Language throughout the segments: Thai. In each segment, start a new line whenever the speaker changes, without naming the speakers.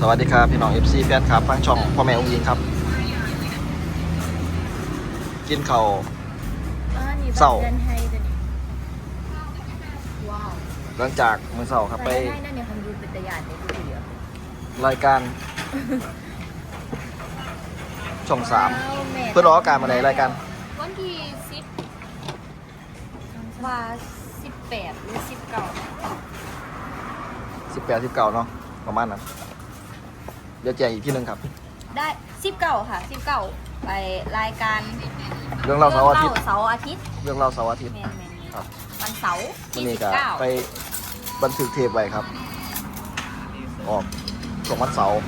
สวัสดีครับ พี่น้อง FC แฟนครับฟังช่องพ่อแม่องค์ยิงครับ กินข้าว
อ๋อนี่
เศร้า
บัตรเดือนไทยตัวนี้ว้าว
หลังจากมื้อเช้าครับไป
ไปได้นั่นเนี่ยคำดูเป็นตะยานในดูเดียว
รายการ ช่องสาม
ว้าวแเพื่
อนออกอากาศมาในรายการ
วันที่สิบว่าสิบแปดหรือสิบเก้า
18 19เนาะประมาณนั้น เดี๋ยวแจ้งอีกที่หนึงครับ
ได้สิบเก้าค่ะสิบเก้าไปรายการ
เรื่องเล่าเสาร์อาทิตย์
เเสาร์อาทิตย์
เรื่องเล่าเสาร์อาทิตย์
แมนแมนแมน
ครับ
วันเสาร์
วัน
ที่
นี้
สิบ
ก็
เก้า
ไปบันทึกเทปไว้ครับ ออกช่วงวันเสาร์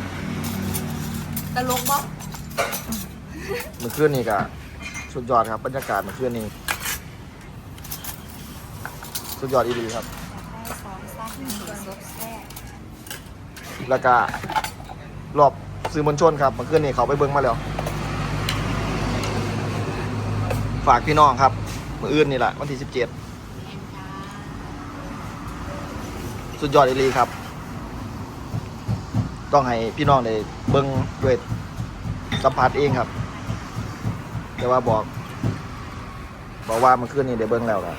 ตลกบ่
เมื่อคืนนี้ก็สุดยอดครับบรรยากาศเมื่อคืนนี้ สุดยอดอีดีครับ
ได้สองสามสี่ซบแซ่บ
แล้วก็ รอบสื่อมวลชนครับเมื่อคืนนี้เขาไปเบิ้งมาแล้ว ฝากพี่น้องครับมื่ออื่นนี่แหละวันที่
แอนจ้า
17สุดยอดอีหลีครับ ต้องให้พี่น้องได้เบิ้งด้วยสัมผัสเองครับ แต่ว่าบอก บอกว่าเมื่อคืนนี้ได้เบิ้งแล้วครับ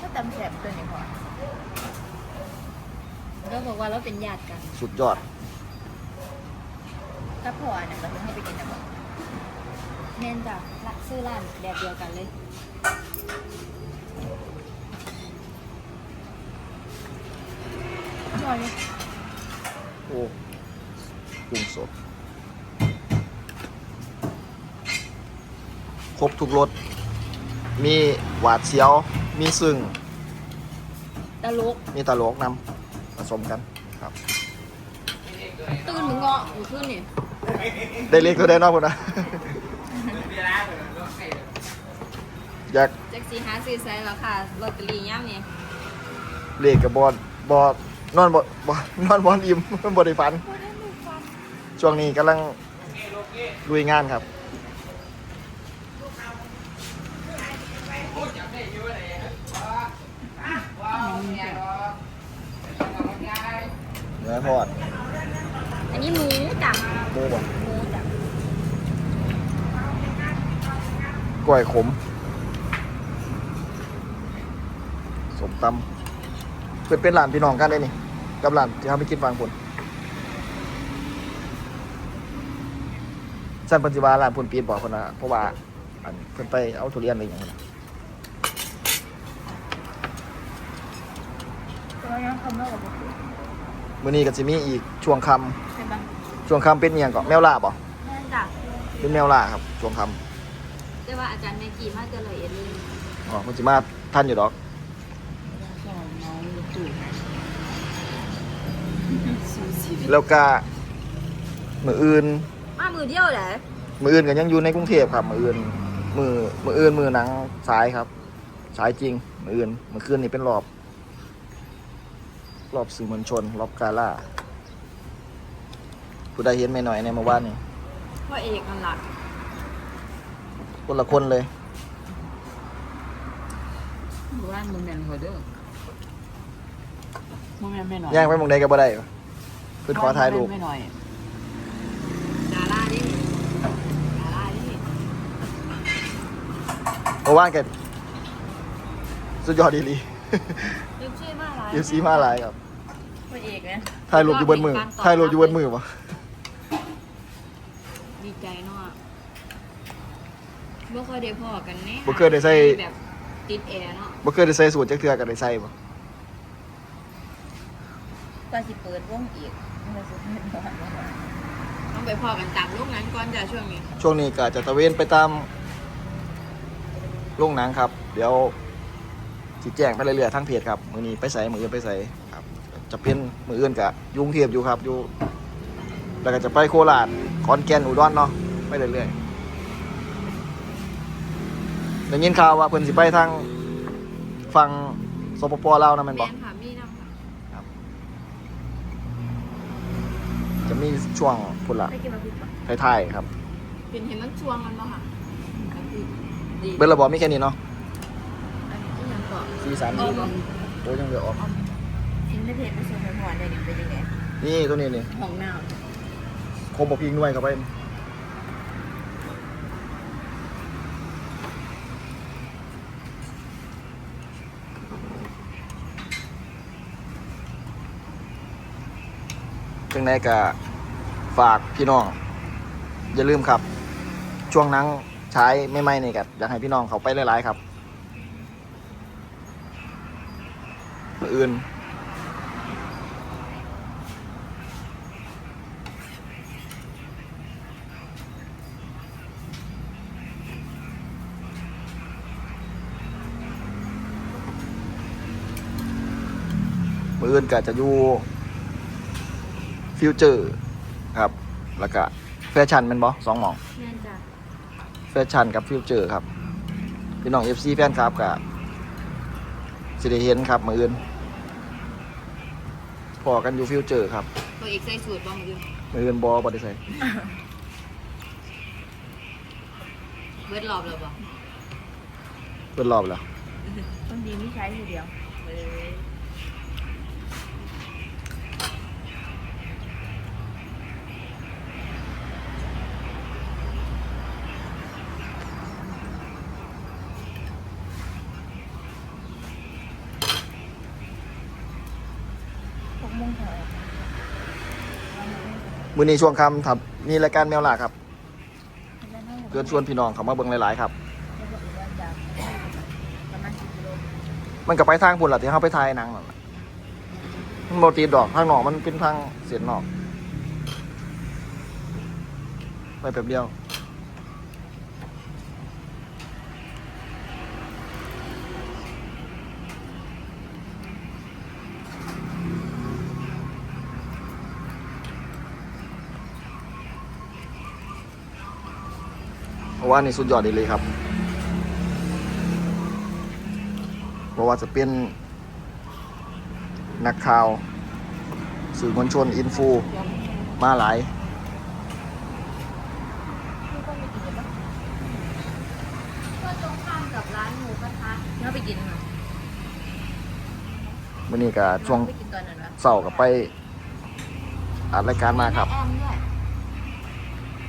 ก็ตำแสบตัวนี้พอ
เราบอกว่าเราเป็นญาติกัน
สุดยอด
ถ้าพออันนั้นเราจะให้ไปกินนะบอก
แมนจ้ะละซื้อร้านแบบเดียวกันเลย
พอเลย
โอ้กุ้งสด ครบทุกรส มีหวาดเสียว มีซึ่ง
ตลก
มีตลกนำผสมกันครับ
ตื่นหรือเงาะอยู่ขึ้นนี่
ได้เล็กก็ได้เนอกคนนะอยาก
แจ็คสีหาซื้อไซส์แล้วค่ะลอตเตอรี่ย่ำนี่
เล็กกับบอดบอดนอนบอดบอดนอนบอดอิ่มบอดได้ฝัน ช่วงนี้กำลังลุยงานครับเนื้อทอด
อันนี้หมูจ้ะ
หมูบ่
หมูจ้ะ
กล้วยขมสมตำเป็นเป็นหลานพี่น้องกันได้นี่กับหลานที่เขาไปกินฟังผลสั้นปัจจุบันหลานผลปีนบอกคนนะเพราะว่าอันเพิ่นไปเอาทุเรียนอะไรอย่างเงี้ย
ตัวยังคำเล่ากับบอก
มื้อนี้ก็สิมีอีกช่วงค
ใช่ปะำ
ช่วงคำเป็นเอียงก็แมวล่าบ่
แม่นจ้ะ
เป็นแมวล่าครับ ช่วงค
แต่ว่าอาจารย์ในกี่มาจะเลยเอ็ดเลยำ
อ๋อมันสิมาท่านอยู่ดอกแล้วก็มืออื่น
มามือเดียวแหละ
มืออื่นก็ยังอยู่ในกรุงเทพครับ มืออื่นมือมืออื่นมือหนังสายครับ สายจริง มืออื่นมือคืนนี่เป็นรอบ รอบสื่อมวลชน รอบกาล่าผู้ใดเห็นไม่หน่อยในเมื่อวานนี่
พ่อเอกมันหลัก
คนละคนเลย
หมู่บ้านมึงแม่นหัวเด้อมึงแม่นไม่หน่อย
ย่างไปหมองใดก็บ่ได้เพิ่นขอถ่ายรูป
ไม่หน่อย
ดาราดิดาราดิ
เมื่อวานกันสุดยอดดีหลี
เรียบชื่อมากเลย
เอฟซีมาหลายครับ
พระเอกเนี่ย
ถ่ายรูปอยู่บนมือถ่ายรูปอยู่บนมือปะ
ดีใจเนาะบ่เคยได้พอกันแน่
บ่เคยได้ใส่
แบบติดแอร์เนาะ
บ่เคยได้ใส่สูทจักเทื่อก็ได้ใส่ปะ
ตอนสิเปิดวงอีกมันจะเป็นหวานหวาน
ต้องไปพอกันตามลูกนั้นก่อนจ้ะช่วงนี้
ช่วงนี้ก็จะตะเวนไปตามโรงหนังครับ เดี๋ยว สิแจ้งไปเรื่อยๆทั้งเพจครับมื้อนี้ไปใส่มื้ออื่นไปใส่ครับ จะเป็นมื้ออื่นก็อยุ่กรุงเทพอยู่ครับอยู่ แล้วก็จะไปโคราชขอนแก่นอุดรเนาะไปเรื่อยๆได้ยินข่าวว่าเพิ่นสิไปทางฝั่งสปปลาวนะแม่น
แม
บ่
นค่ะมีน้ำค่ะ
จะมีช่วงพุ่นละ
ได้กินมาพิษปะ
ท้ายๆครับ
เป็นเห็นมันชวงมันบ่ค่ะก็คือดี
เบิร์ระบอมีแค่นี้เนาะ
อั นนี้ที่ยังเกาะ
สีสันดีเนาะตัวยังเหลือออก
ทิ้งในเพจไปส่งไปหวานได้ดิเป็นยังไง
นี่ตัวนี้นี่
ห้องน้
โคมบพิงด้วยเข้าไปจังไดก็ฝากพี่น้อง อย่าลืมครับ ช่วงนั้นใช้ไม่ไม่นี่กับอยากให้พี่น้องเขาไปหลายๆครับ ออื่นมืออื่นก็จะอยู่ฟิวเจอร์ครับ แล้วก็แฟชั่นแมันบอสองหมอง
แม่นจ้ะ
แฟชั่นกับฟิวเจอร์ครับ พี่น้องเอฟซีแฟนครับกับสิได้เห็นครับมืออื่นพ อกันอยู่ฟิวเจอร์ครับำ
ตัวเอกใส่สูตรบ้างอยู่
มืออื่นบอบอได้ใส่
เบิดรอบเลยบ่
เปิดรอบแล้ว
ต้องดีไม่ใช้ทีเดียว
เออ
หกโมงเท่าไหร่
มือนี้ช่วงค่ำครับมีรายการแมวล่าครับ
แล้วให้
เกินชวนพี่น้องเขามาเบิ่งหลายๆครับ
แล้วบอกอีกว่าจะประมาณกี่กิโล
มันก็ไปทางพุ่นละที่เขาไปถ่ายหนังนั่นล่ะมันโมตีดอกทางนอกมันเป็นทางเสียนนอก ไปแป๊บเดียว ราะว่านี่สุดยอดดีเลยครับ เพราะว่าจะเป็นนักข่าว สื่อมวลชนอินฟูมาหลาย
พี่ก็ไม่กินเลยปะ
ก็ตรงข้ามกับร้านหมูกระทะเนาะไปกินเนาะ
มื่อนี้ก็ช่วง
ไปกินตอนนั้นวะ
เสาร์กับไปอัดรายการมาครับ
แอมด้วย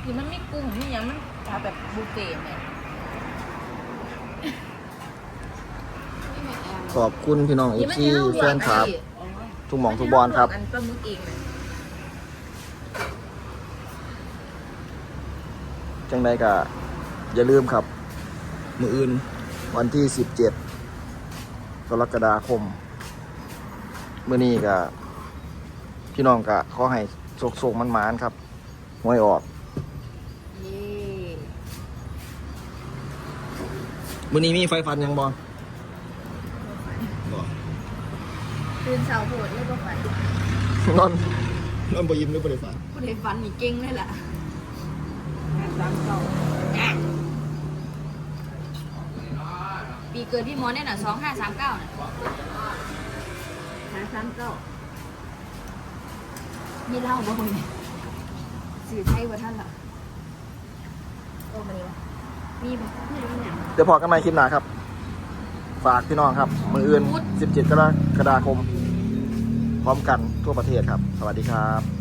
คือมันไม่กุ้งไม่ยังมัน ทาแบบบุฟเฟ่ต์เนี่ย
ขอบคุณพี่น้องเอฟซีแฟนคลับ ทุกหมองทุกบอลครับ
อันปลาหมึกเองเลย
จังใดก็อย่าลืมครับ มืออื่นวันที่ 17 กรกฎาคม มื่อนี้ก็พี่น้องก็ขอให้โศกๆมันมานๆครับหวยออก
เย่
มื่อนี้มีไฟฟันยังบอล
ตื่นเช้าโหดเลยก็ไป
นอนนอนบ่ยิ้มหรือบ่ได้ฟัน
คนได้ฟันนี่เก่งเลยล่ะ
สามเก้า
ปีเกิดพี่มอสเนี่ยน่ะสองห้าสามเก้าน่ะ
หาสามเก้า
มีเหล่าบ่คนเนี่ยสื่อไทยว่าท่านล่ะ
โอ้มาดีวะ
มีบ่มีเนี่ย
เดี๋ยวพอกันใหม่คลิปหน้าครับ ฝากพี่น้องครับ มืออื่น17 กรกฎาคม พร้อมกันทั่วประเทศครับ สวัสดีครับ